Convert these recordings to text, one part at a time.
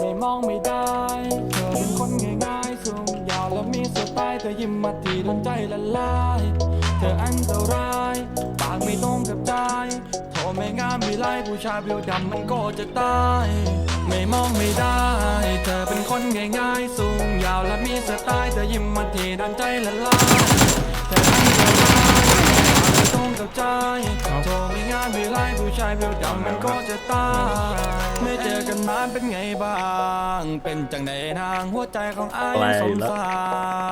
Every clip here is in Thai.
ไมองไม่ได้ เธอเป็นคนง่ายๆ สูงยาวและมีสไตล์เธอยิ้มมาทีโดนใจละลาย เธออันตรายปากไม่ตรงกับใจโทรไม่งามไม่ไล่ผู้ชายผิวดำมันก็จะตาย ไม่มองไม่ได้ เธอเป็นคนง่ายๆ สูงยาวและมีสไตล์เธอยิ้มมาทีโดนใจละลายเธออันตรายปากไม่ตรงกับใจโทรไม่งามไม่ไล่ผู้ชายผิวดำมันก็จะตาย ไม่เจอกันนานเป็นไงบ้าง เป็นจังใดนางหัวใจของอ้ายยังสงสา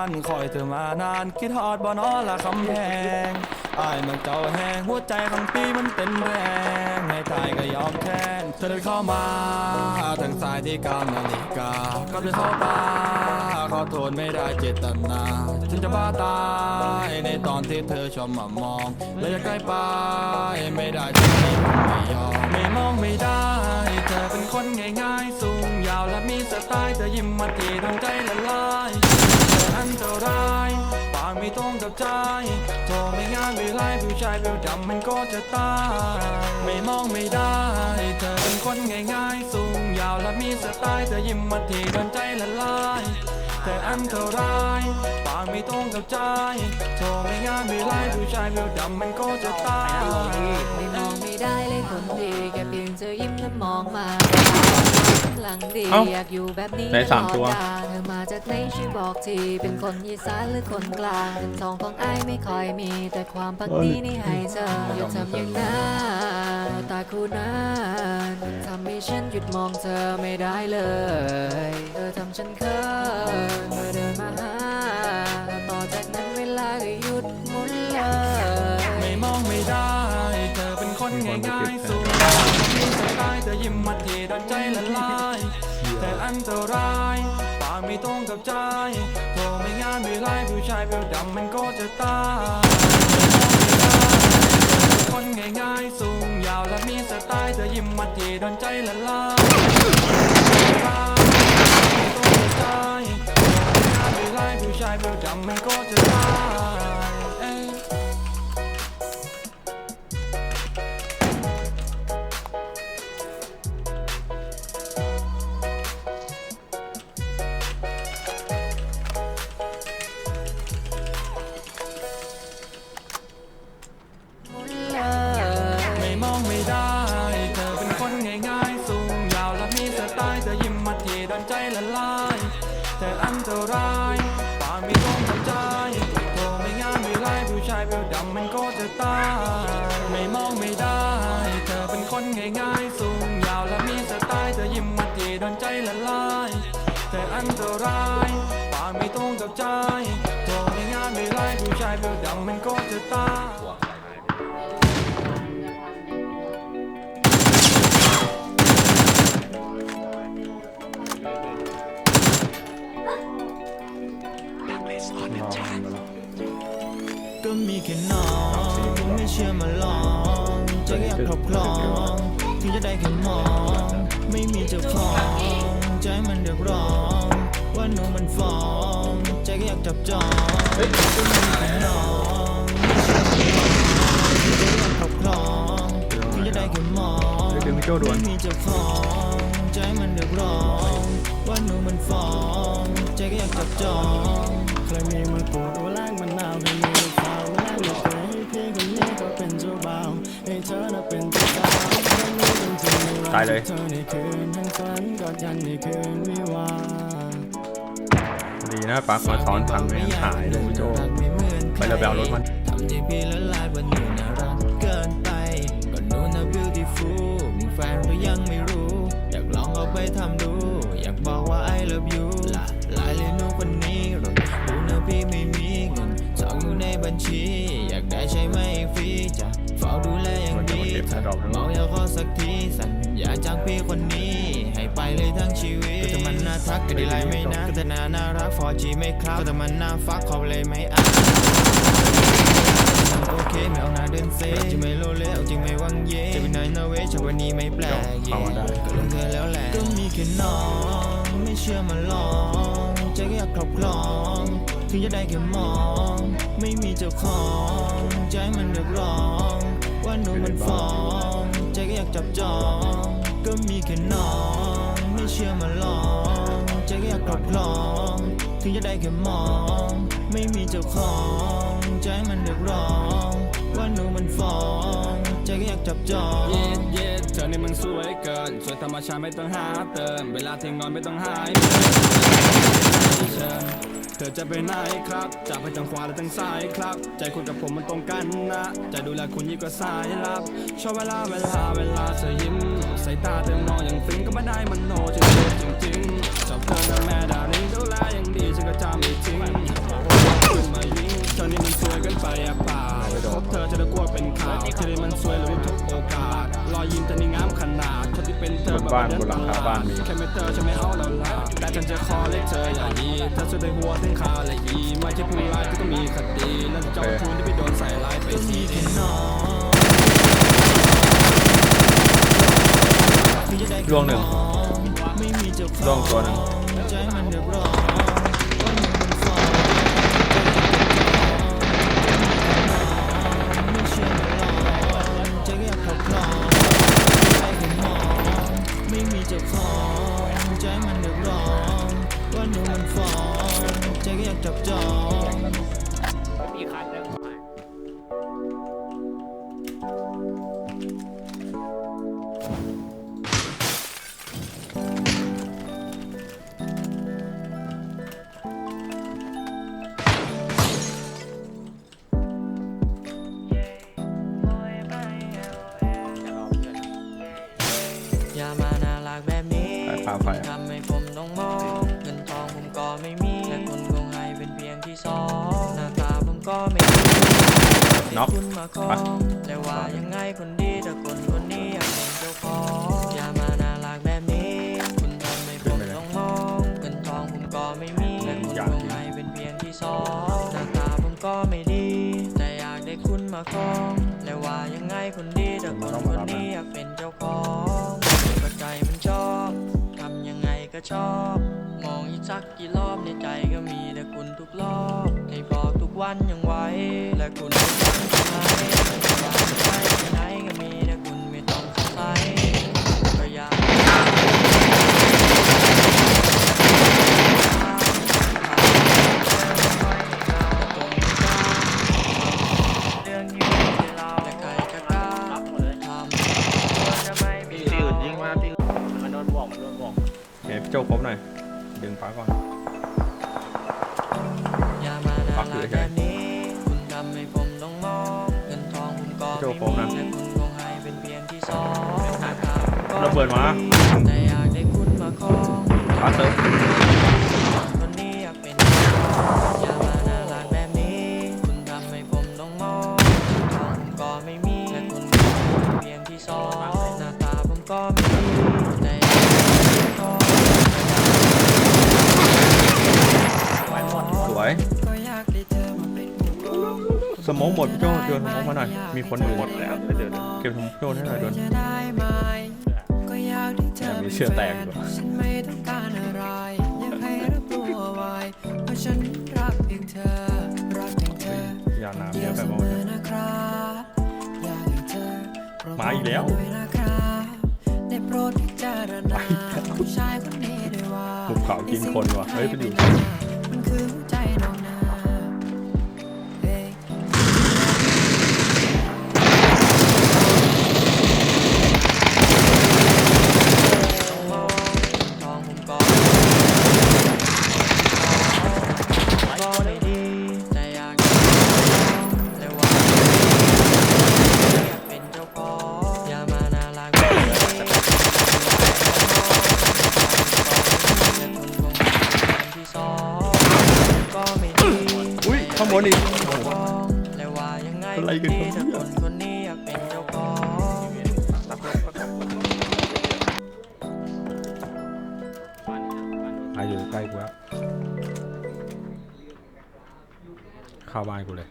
รคอยเธอมานานคิดฮอดบ่นอละคำแพงอ้ายมันเจ้าแหงหัวใจของพี่มันเต้นแรง ให้ตายก็ยอมแทนเธอเดินเข้ามาทางซ้ายที่กำนาฬิกาก็จะเข้าตาข อโทษไม่ได้เจตนา ฉันจะบ้าตายในตอนที่เธอชอบมามองและจะใกล้ไปไม่ได้จะไม่ไม่ยอมไม่มองไม่ได้ เธอเป็นคนง่ายๆ สูงยาวและมีสไตล์เธอยิ้มมาทีทำใจละลายเธออันตรายปากไม่ตรงกับใจโทรไม่งานไม่ไล่ผู้ชายเบลดำมันก็จะตายไม่มองไม่ได้ เธอเป็นคนง่ายๆ สูงยาวและมีสไตล์เธอยิ้มมาทีโดนใจละลาย แต่อันเท่ายปากไม่ต้องกับใจโทรไม่งานไม่ไล่ผู้ชายเบลดำมันก็จะตายไม่มองไม่ได้เลยคนดีแค่เพียงเธอยิ้มและมองมา หลังดีเอ้าอยากอยู่แบบนี้ไหนสามตัวตลอดกาลเธอมาจากไหนช่วยบอกทีเป็นคนอีสานหรือคนกลางทั้งสองของไอ้ายไม่ค่อยมี แต่ความพักดีนี่ให้เธออย่าทำอย่างนั้นตาคู่นั้นทำให้ฉันหยุดมองเธอไม่ได้เลย เธอทำฉันเขินเมื่อเดินมาหาต่อจากนั้นเวลาก็หยุดหมุนเลย ไม่มองไม่ได้ เธอเป็นคนง่ายๆสูงมีส ไตล์เธอยิ้มมาทีดันใจละลายเธออันตรายปากไม่ตรงกับใจโทรไม่งานไม่ไล่ผู้ชายเบลดำมันก็จะตายคนง่ายๆสูงยาวและมีสไตล์เธอยิ้มมาทีดันใจละลายไม่ตรงกับใจโทรไม่งานไม่ไล่ผู้ชายเบลดำมันก็จะตายเอ้ย ตาย ไม่มองไม่ได้ เธอเป็นคนง่ายๆ สูงยาวและมีสไตล์ เธอยิ้มมาทีดันใจละลาย เธออันตรายปากไม่ตรงกับใจโทรไม่งานไม่ไร่ผู้ชายเบลดำมันก็จะตาย ใจก็อยากครอบครองถึงจะได้แค่มอง ไม่มีเจ้าของ ใจมันเดือดร้อนว่าหนูมันฟ้องใจก็อยากจับจองก็มีแค่น้องไม่เชื่อมาลองจก็อยากครอบครองถึงจะได้แค่มองไม่มีเจ้าของใจมันเดือดร้อนว่าหนูมันฟ้องใจก็อยากจับจองเคยมีมันปวดหัวแรงมันหนาว ตายเลยเธอในคืนทั้งฝันกอดกันในคืนวิวาห์ดีนะปักมาซ้อนทันไม่งั้นหายเลยพี่โจไปแล้วไปเอารถมัน ขอสักทีสัญญาจากพี่คนนี้ ให้ไปเลยทั้งชีวิตก็จะมันน่าทักก็ได้ไลไม่นะก็จะน่าน่ารัก 4G ไม่ครับก็จะมันน่าฟักขอบเลยไม่อ่านโอเคไม่เอาหน้าเดินเซจะไม่โลเลเอาจริงไม่วังเย่จะเป็นนายนเวชวันนี้ไม่แปลกเข้ามาได้ก็ลงเธอแล้วแหละก็มีแค่น้องไม่เชื่อมาลองใจก็อยากครอบครองถึงจะได้แค่มอง ไม่มีเจ้าของ ใจมันเดือดร้อนว่าหนูมันฟ้อง อยากจับจอง ก็มีแค่น้อง ไม่เชื่อมาลอง ใจก็อยากครอบครอง ถึงจะได้แค่มอง ไม่มีเจ้าของ ใจมันเรียกร้อง ว่าหนูมันฟ้อง ใจก็อยากจับจองเย็ดเย็ดเธอนี่มันสวยเกินสวยธรรมชาติไม่ต้องหาเติม เวลาที่งอนไม่ต้องหายเชิญ เธอจะไปไหนครับ จะไปทางขวาหรือทางซ้ายครับ ใจคุณกับผมมันตรงกันนะ จะดูแลคุณยิ่งกว่าสายลับ ชอบเวลาเวลาเวลาเธอยิ้มสายตาเธอมองอย่างฟินก็ไม่ได้มันโนจริงจริงจริงชอบเธอนะแม่ดาริงดูแลอย่างดีฉันก็จะไม่ทิ้งขึ้นมายิ่งเธอนี่มันสวยกินไปอะเปล่าพบเธอจะได้กลัวเป็นข่าวเธอนี่มันสวยหลือทุกโอกาส บบบ้านบนหลังคาบ้านมีแค่ไม่เธอฉันไม่เอาแล้วล่ะแต่ฉันจะขอเรียกเธออย่ายีเธอช่วยได้หัวถึงขาและอีไม่ใช่ผู้ร้ายที่ต้องมีคดีแล้วเจ้าทุนที่ไปโดนใส่ร้ายไปสีแค่น้องถึงจะได้ล่วงหนึ่งไม่มีเจ้าของล่วงตัวหนึ่ง น็อกคุณมาครองแต่ว่ายังไงคนดีแต่คนคนนี้อยากเป็นเจ้าของอย่ามาน่ารักแบบนี้ คุณทำให้ผมต้องมองเงินทองผมก็ไม่มีและคุณคงให้เป็นเพียงที่สองหน้าตาผมก็ไม่ดี แต่อยากได้คุณมาครองและว่ายังไงคนดีแต่คนคนนี้อยากเป็นเจ้าของก็ใจมันชอบทำยังไงก็ชอบ มองอีกสักกี่รอบในใจก็มีแต่คุณทุกรอบให้บอกทุกวันยังไหวและคุณ มันโดนบอกมันโดนบอกเฮ้ยพี่โจ้ครบหน่อย ดึงฟ้าก่อน อย่ามาน่าปักอยู่รักเฉยแบบนี้คุณทำให้ผมต้องมองเงินทองผมก็โจ้ไม่โฟมมีนะแต่คุณคงให้เป็นเพียงที่สองหน้าตาผมก็ระเบิดมาแต่อยากได้คุณมาครองฟ้าเซิร์ฟคนนี้อยากเป็นอย่ามาน่ารักแบบนี้ คุณทำให้ผมต้องมอง เงินทองผมก็ไม่มีแต่คุณคงให้เป็นเพียงที่สองหน้าตาผมก็ไม่ดี สมองหมดพี่โจ้โยนสมองมาหน่อย มีคนอื่นหมดแล้วเดี๋ยวเก็บสมองโจ้ให้หน่อยโดนจะได้ไหมก็อยากได้เธอมีเป็นเชือกแตกฟนด้วยฉันไม่ต้องการอะไรอยากให้รับรู้เอาไว้ว่าฉันรักเพียงเธอรักเพียงเธอยาน้ำเดีเยยวอะเสไปมหมดอนะครับอยากให้เธอโปรดมาอีกแล้วบอกด้วยนะครับได้โปรดพิจารณาผู้ชายคนนี้ด้วยว่าหุบเขากินคนว่ะเฮ้ยไปอยู่ อะไรกันดีครับแต่คนคนนี้อยมาอยู่ใกล้กูแล้วเข้าบ้านกูเลย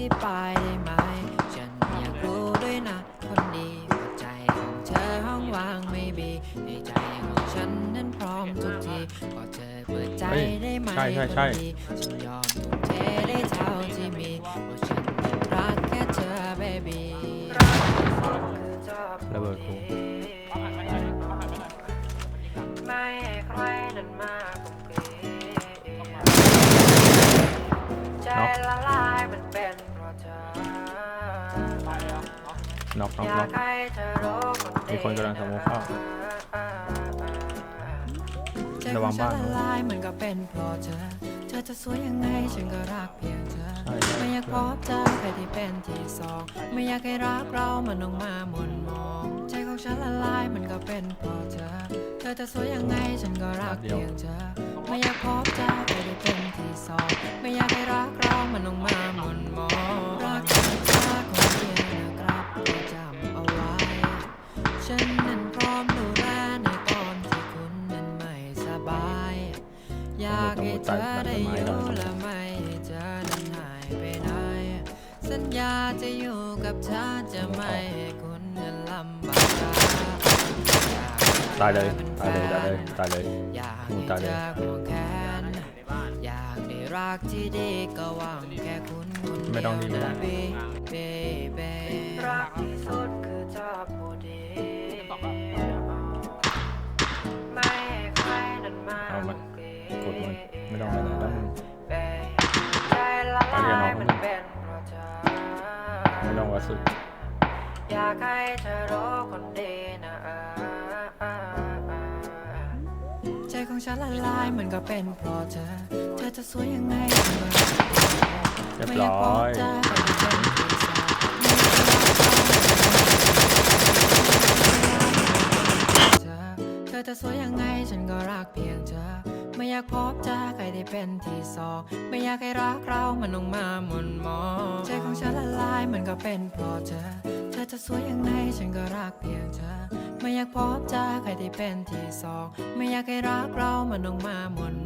ธิบายได้ไหม ฉันอยากรู้ด้วยนะ คนดีหัวใจของเธอห้องว่างไม่บีในใจของฉันนั้นพร้อมทุกทีขอเธอเปิดใจเฮ้ยได้ไหมใช่ใช่คใช่นดีฉันยอมทุ่มเทได้เท่าที่มีเพราะฉันรักแค่เธอ baby ระเบิดกูไม่ให้ใครนั้นมาคุกคีใจละล น็อกน็อกน็อกมีคนกำลังสโมกเข้าใจระวังบ้านของฉัละลายมันก็เป็นเพราะเธอเธอจะสวยยังไงฉันก็รักเพียงเธอใช่ใช่ไม่อยากพบเจอใครที่เป็นที่สอง ไม่อยากให้รักเรามันต้องมาหมุนมอง ใจของฉันละลายมันก็เป็นเพราะเธอ เธอจะสวยยังไงฉันก็รักเพียงเธอ ไม่อยากพบเจอใครที่เป็นที่สอง ไม่อยากให้รักเรามันต้องมาหมุนมองรักเธอ จำเอาไว้ ฉันนั้นพร้อมดูแลในตอนที่คุณนั้นไม่สบาย อยากให้เธอได้อยู่และไม่ให้เธอนั้นหายไปไหน สัญญาจะอยู่กับเธอจะไม่ให้คุณนั้นลำบากอยากให้ธอตายเลยป็นตายเลยแฟตายเลยนตายเลยอยากโอ้ให้ตายเธเลยอห่วงแขนอยากได้รักที่ดีก็หวังแค่คุณคนเดียวไม่ต้องดีไม่ได้นะ baby รักที่สุดคือเธอผู้เดียวไม่ให้ใครนั้นมาเอามันกดมันไม่ต้องไปไหนแล้วมึง ใจละไปเรียนลาเอายมันเป็นเพราะเธอไม่ต้องวัดสุด อยากให้เธอรู้คนดีนะใจของฉันละลายมันก็เป็นเพราะเธอ เธอจะสวยยังไงก็รักเรียบไม่อยากบอกเธอให้ เป็นที่สองไม่อยากให้รักเรามันลงมาหมุนมองใจของฉันละลายมันก็เป็นเพราะเธอ เธอจะสวยยังไงฉันก็รักเพียงเธอ ไม่อยากพบเจอใครที่เป็นที่สองไม่อยากให้รักเรามันลงมาหมุน